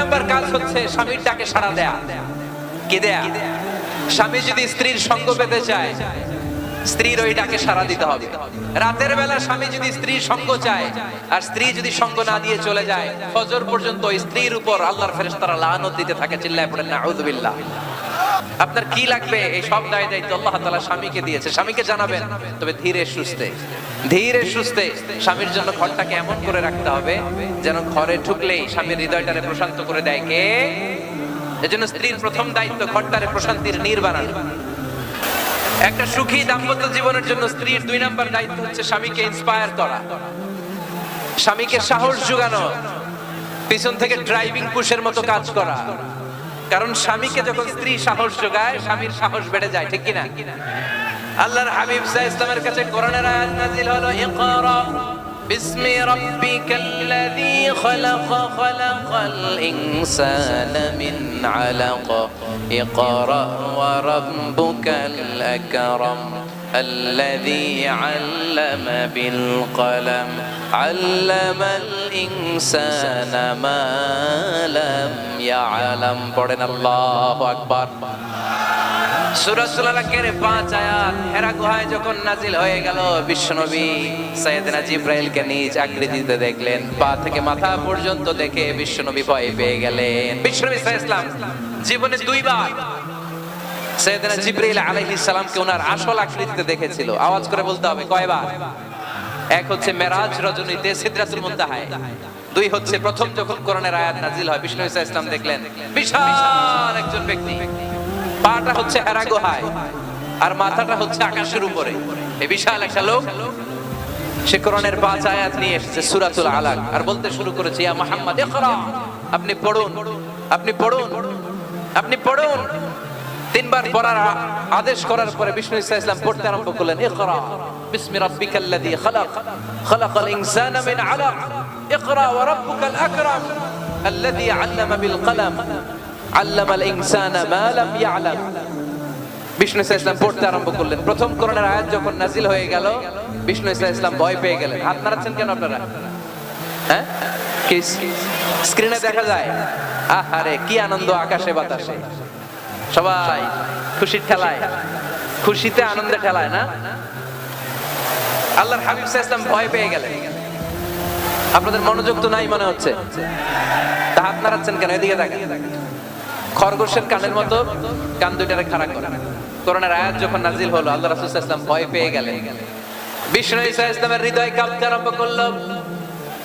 Number কাজ হচ্ছে স্বামীর ডাকে সাড়া দেয়া। কি দেয়া? স্বামী যদি স্ত্রীর সঙ্গ পেতে চায়, স্ত্রীর ওই ডাকে সাড়া দিতে হবে। রাতের বেলা স্বামী যদি স্ত্রীর সঙ্গ চায়, আর স্ত্রী যদি সঙ্গ না দিয়ে চলে যায়, ফজর পর্যন্ত স্ত্রীর উপর আল্লাহর ফেরেশতারা লানত দিতে থাকে, চিল্লায় পড়েন, নাউযুবিল্লাহ। আপনার কি লাগবে? এই সব দায় দায়িত্ব আল্লাহ তাআলা স্বামীকে দিয়েছে। স্বামীকে জানাবেন, তবে ধীরে সুস্থে ধীরে সুস্থে স্বামীর জন্য ঘরটাকে এমন করে রাখতে হবে যেন ঘরে ঢুকলেই স্বামীর হৃদয়টারে প্রশান্ত করে দেয়। কে? এজন্য স্ত্রীর প্রথম দায়িত্ব ঘরটারে প্রশান্তির নীর বানানো। একটা সুখী দাম্পত্য জীবনের জন্য স্ত্রীর দুই নাম্বার দায়িত্ব হচ্ছে স্বামীকে ইন্সপায়ার করা। স্বামীকে সাহস যোগানো, পিছন থেকে ড্রাইভিং পুশের মতো কাজ করা। কারণ স্বামীকে যখন স্ত্রী সাহস যোগায় স্বামীর সাহস বেড়ে যায় ঠিক কিনা আল্লাহর হাবিব সাহ ইসলামের কাছে কোরআনের আয়াত নাজিল হলো ইকরা بسم ربك الذي خلق خلق الإنسان من علق اقرأ وربك الأكرم الذي علم بالقلم علم الإنسان ما لم يعلم পড়েন আল্লাহু আকবার সুরাসুলাকের পাঁচ আয়াত হেরা গুহায় যখন নাজিল হয়ে গেল বিশ্বনবী সৈয়দনা জিব্রাইলকে নিজ আকৃতিতে দেখলেন পা থেকে মাথা পর্যন্ত দেখে বিশ্বনবী ভয় পেয়ে গেলেন বিশ্বনবী সাল্লাল্লাহু আলাইহি সাল্লাম জীবনে দুইবার সৈয়দনা জিব্রাইল আলাইহিস সালামকে ওনার আসল আকৃতিতে দেখেছিল। আওয়াজ করে বলতে হবে, কয়বার? এক হচ্ছে মেরাজ রজনীতে সিদরাতুল মুনতাহায় দুই হচ্ছে প্রথম যখন কোরআনের আয়াত নাজিল হয়, বিষ্ণু ইসা ইসলাম দেখলেন, বিশাল একজন ব্যক্তি। পাটা হচ্ছে হেরা গুহায়, আর মাথাটা হচ্ছে আকাশের উপরে। এই বিশাল একটা লোক, সে কোরআনের পাঁচ আয়াত নিয়ে এসেছে, সূরাতুল আলাক। আর বলতে শুরু করেছে, ইয়া মুহাম্মদ, ইকরা। আপনি পড়ুন আপনি পড়ুন আপনি পড়ুন। তিনবার পড়ার আদেশ করার পরে বিষ্ণু ইসলাম পড়তে আরম্ভ করলেন, ইকরা, বিসমি রাব্বিকাল্লাযী খালাক, খালাকাল ইনসানা মিন আলাক, ইকরা ওয়া রাব্বুকাল আকরাম, আল্লাযী আল্লামা বিল কলম, আল্লামাল ইনসানা মা লাম ইয়ালাম। বিষ্ণু ইসলাম পড়তে আরম্ভ করলেন। প্রথম করোনার আয়াত যখন নাজিল হয়ে গেল, বিষ্ণু ইসলাম ভয় পেয়ে গেলেন। হাত নাড়াচ্ছেন কেন আপনারা? হ্যাঁ? স্ক্রিনে দেখা যায়? আহারে, কি আনন্দ আকাশে বাতাসে। সবাই খুশির ঠেলায়। খুশিতে আনন্দে ঠেলায়, না? আল্লাহর হাবিব ওয়াসাল্লাম ভয় পেয়ে গেলেন। আপনাদের মনোযোগ তো নাই মনে হচ্ছে? তা হাত নাড়াচ্ছেন কেন? এদিকে দেখেন খরগোশের কানের মতো কান দুইটারে খাড়া করে করোনার আয়াত যখন নাজিল হলো, আল্লাহ রাসূল ওয়াসাল্লাম ভয় পেয়ে গেলেন। বিষ্ণু ঈসা ইসলামের হৃদয় কাঁপতে আরম্ভ করল।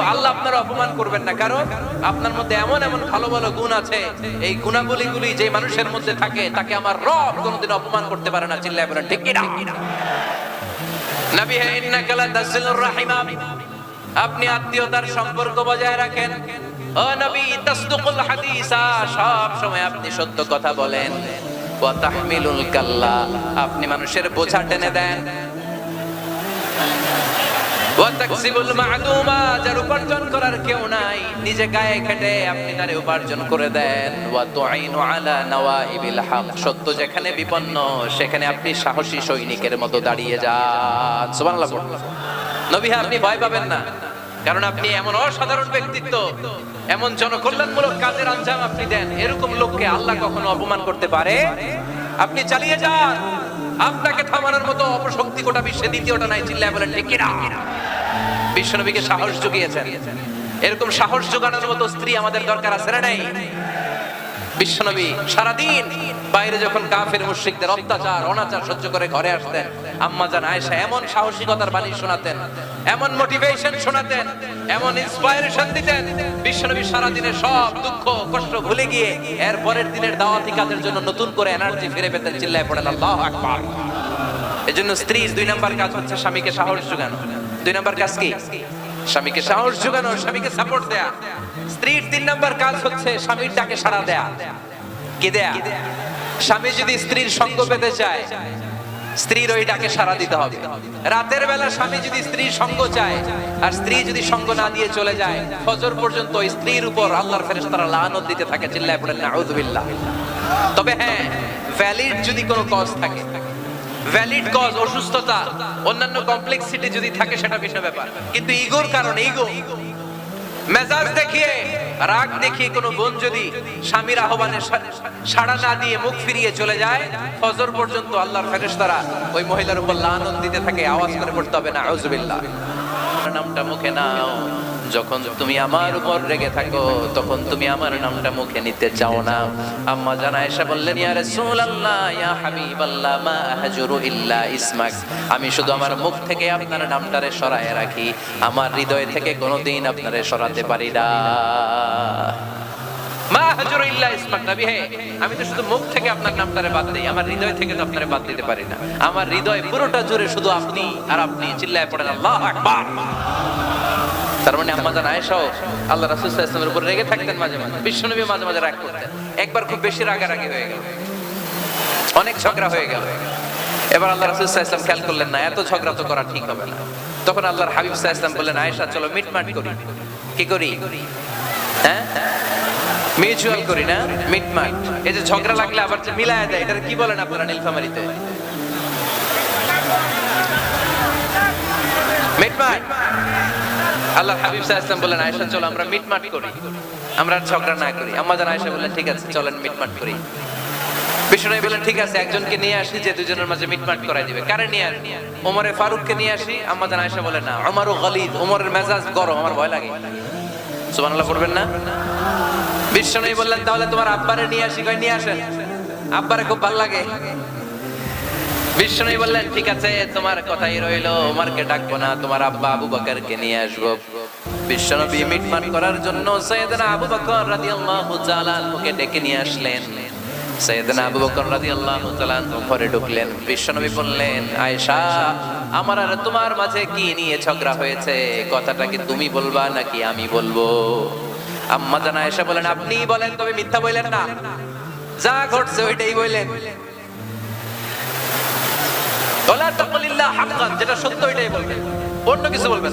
আল্লাহ আপনার অপমান করবেন না। কারণ আপনার মধ্যে এমন এমন ভালো ভালো গুণ আছে, এই যে মানুষের মধ্যে থাকে, তাকে আমার কোনোদিন অপমান করতে না আপনি আত্মীয়তার সম্পর্ক বজায় রাখেন। সব সময় আপনি সত্য কথা বলেন। কাল্লা। আপনি মানুষের বোঝা টেনে দেন। আপনি সাহসী সৈনিকের মতো দাঁড়িয়ে যান। আপনি ভয় পাবেন না। কারণ আপনি এমন অসাধারণ ব্যক্তিত্ব, এমন জনকল্যাণমূলক কাজের আঞ্জাম আপনি দেন। এরকম লোককে আল্লাহ কখনো অপমান করতে পারে? আপনি চালিয়ে যান। আপনাকে থামানোর মতো অপশক্তি গোটা বিশ্বে দ্বিতীয়টা নাই, চিল্লায় বলেন, ঠিক কিনা? বিশ্বনবীকে সাহস জুগিয়েছেন। এরকম সাহস জোগানোর মতো স্ত্রী আমাদের দরকার আছে না নাই? বিশ্বনবী সারাদিন বাইরে যখন কাফের মুশরিকদের অত্যাচার, অনাচার সহ্য করে ঘরে আসতেন, আম্মা জান আয়েশা এমন সাহসিকতার বাণী শোনাতেন, এমন মোটিভেশন শোনাতেন, এমন ইন্সপায়ারেশন দিতেন, বিশ্বনবী সারাদিনের সব দুঃখ, কষ্ট ভুলে গিয়ে এর পরের দিনের দাওয়াতি কাজের জন্য নতুন করে এনার্জি ফিরে পেতেন, চিল্লায় পড়েন, আল্লাহ আকবার। এজন্য স্ত্রী, দুই নাম্বার কাজ হচ্ছে স্বামীকে সাহস যোগানো। দুই নাম্বার কাজ কি? স্বামীকে সাহস যোগানো স্বামীকে সাপোর্ট দেয়া। স্ত্রীর তিন নাম্বার কাজ হচ্ছে স্বামীর ডাকে সাড়া দেয়া। কি দেয়া? স্বামী যদি স্ত্রীর সঙ্গ পেতে চায়, স্ত্রীর ওই ডাকে সাড়া দিতে হবে। রাতের বেলা স্বামী যদি স্ত্রীর সঙ্গ চায়, আর স্ত্রী যদি সঙ্গ না দিয়ে চলে যায়, ফজর পর্যন্ত স্ত্রীর উপর আল্লাহর ফেরেশতারা লানত দিতে থাকে, চিল্লায় পড়েন, নাউযুবিল্লাহ। তবে হ্যাঁ ভ্যালিড যদি কোনো কজ থাকে ভ্যালিড কজ অসুস্থতা, অন্যান্য কমপ্লেক্সিটি যদি থাকে, সেটা ভিন্ন ব্যাপার। কিন্তু ইগোর কারণে, ইগো। মেজাজ দেখিয়ে, রাগ দেখিয়ে কোনো বোন যদি স্বামীর আহ্বানে সাড়া না দিয়ে মুখ ফিরিয়ে চলে যায়, ফজর পর্যন্ত আল্লাহর ফেরেশতারা ওই মহিলার উপর লানত দিতে থাকে, আওয়াজ করে পড়তে হবে না আউযুবিল্লাহ নামটা মুখে নাও। যখন তুমি আমার উপর রেগে থাকো, তখন তুমি আমার নামটা মুখে নিতে চাও না। আম্মা জানা এসে বললেন, ইয়া রাসূলুল্লাহ, ইয়া হাবিবাল্লাহ, মা আহজুরু ইল্লা ইসমাক। আমি শুধু আমার মুখ থেকে আপনার নামটারে সরায় রাখি। আমার হৃদয় থেকে কোনোদিন আপনারে সরাতে পারি না। মা আহজুরু ইল্লা ইসমাক, নবী আমি তো শুধু মুখ থেকে আপনার নামটারে বাদ দেই, আমার হৃদয় থেকে তো আপনারে বাদ দিতে পারি না। আমার হৃদয় পুরোটা জুড়ে শুধু আপনি আর আপনি, চিল্লায় পড়েন, আল্লাহু আকবার। তার মানে আম্মা জান আয়েশাও আল্লাহ রাসূল সাল্লাল্লাহু উপর রেগে থাকতেন মাঝে মাঝে। বিশ্বনবী মাঝে মাঝে রাগ করতেন। একবার খুব বেশি রাগারাগি হয়ে গেল। অনেক ঝগড়া হয়ে গেল। এবার আল্লাহ রাসূল সাল্লাল্লাহু খেয়াল করলেন না, এত ঝগড়া তো করা ঠিক হবে না। তখন আল্লাহর হাবিব সাল্লাল্লাহু বললেন, আয়েশা, চলো মিটমাট করি। কি করি? হ্যাঁ? মিউচুয়াল করি না মিটমাট এই যে ঝগড়া লাগলে আবার যে মিলায় দেয় এটা কি বলেন আপনারা নীলফামারিতে? মিটমাট আল্লাহ হাবিব সাল্লাল্লাহু বললেন আয়েশা, চলো আমরা মিটমাট করি। আমরা ঝগড়া না করি। আম্মা জান আয়েশা বললেন, ঠিক আছে, চলেন মিটমাট করি। বললেন, ঠিক আছে, একজনকে নিয়ে আসি, যে দুজনের মাঝে মিটমাট করাই দিবে। কারে নিয়ে আসি? ওমরে ফারুককে নিয়ে আসি। আয়েশা বলেন না, আমারও গলিদ ওমরের মেজাজ গরম, আমার ভয় লাগে। সুবহানাল্লাহ, পড়বেন না? বিষ্ণু বললেন, তাহলে তোমার আব্বারে নিয়ে আসি, কই নিয়ে আসেন? আব্বারে খুব ভালো লাগে। বিষ্ণু বললেন, ঠিক আছে, তোমার কথাই রইল ওমরকে ডাকবো না, তোমার আব্বা আবু বকরকে নিয়ে আসব। বিশ্বনবী মিটমাট করার জন্য সৈয়দনা আবু বকর রাদিয়াল্লাহু তাআলা ওকে ডেকে নিয়ে আসলেন। সৈয়দনা আবু বকর রাদিয়াল্লাহু তাআলা ঘরে ঢুকলেন। বিশ্বনবী বললেন, আয়েশা, আমার আর তোমার মাঝে কি নিয়ে ঝগড়া হয়েছে? কথাটা কি তুমি বলবা নাকি আমি বলব? আম্মা জানা আয়েশা বলেন আপনি বলেন, তবে মিথ্যা বললেন না। যা ঘটছে ওইটাই বললেন। যেটা সত্য ওইটাই বলবে। অন্য কিছু বলবে